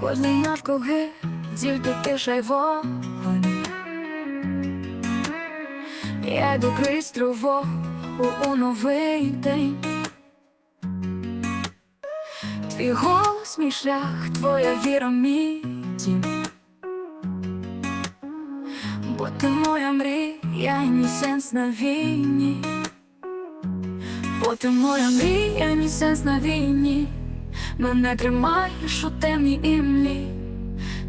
Кожний навкруги, тільки тиша й вогонь. Я йду крізь у новий день. Твій голос, мій шлях, твоя віра, мій дім. Бо ти моя мрія, і мій сенс на війні. Бо ти моя мрія, і мій сенс на війні. Мене тримаєш у темній імлі.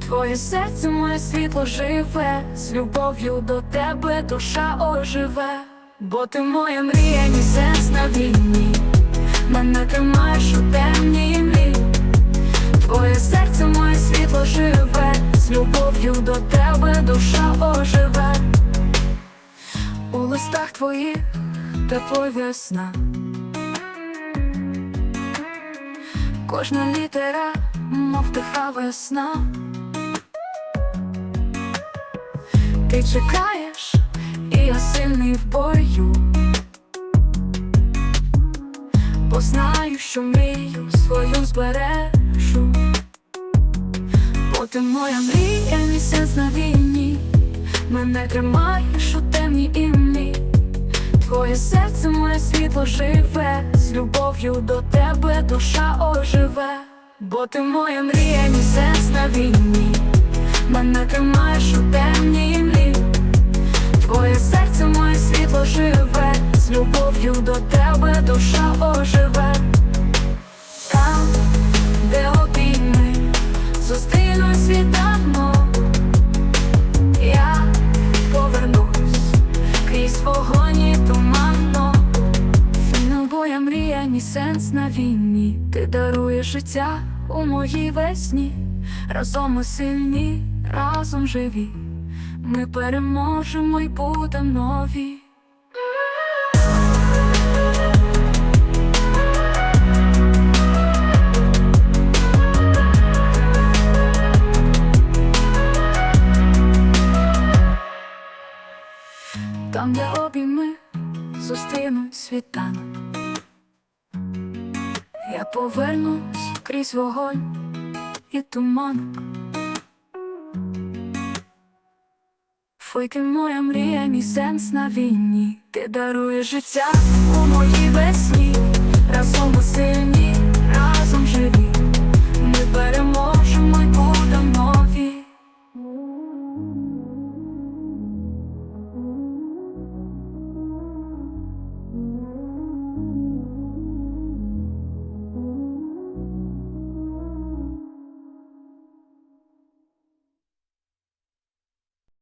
Твоє серце, моє світло живе, з любов'ю до тебе душа оживе, бо ти моя мрія, мій сенс на війні, мене тримаєш у темній імлі. Твоє серце, моє світло живе, з любов'ю до тебе душа оживе. У листах твоїх тепло весна. Кожна літера, мов тиха весна. Ти чекаєш, і я сильний в бою. Бо знаю, що мрію свою збережу. Бо ти моя мрія, сенс на війні. Мене тримаєш у темній імлі. Твоє серце, моє світло живе, з любов'ю до тебе душа оживе, бо ти моя мрія, мій сенс на війні, мене тримаєш у темній імлі. Твоє серце, моє світло живе, з любов'ю до тебе душа оживе. Боя мій сенс на війні. Ти даруєш життя у моїй весні. Разом ми сильні, разом живі. Ми переможемо й будемо нові. Там, де обійми зустрінуть світанок. Я повернусь крізь вогонь і туманок. Фойки моя мрія, мій сенс на війні. Ти даруєш життя у моїй весні.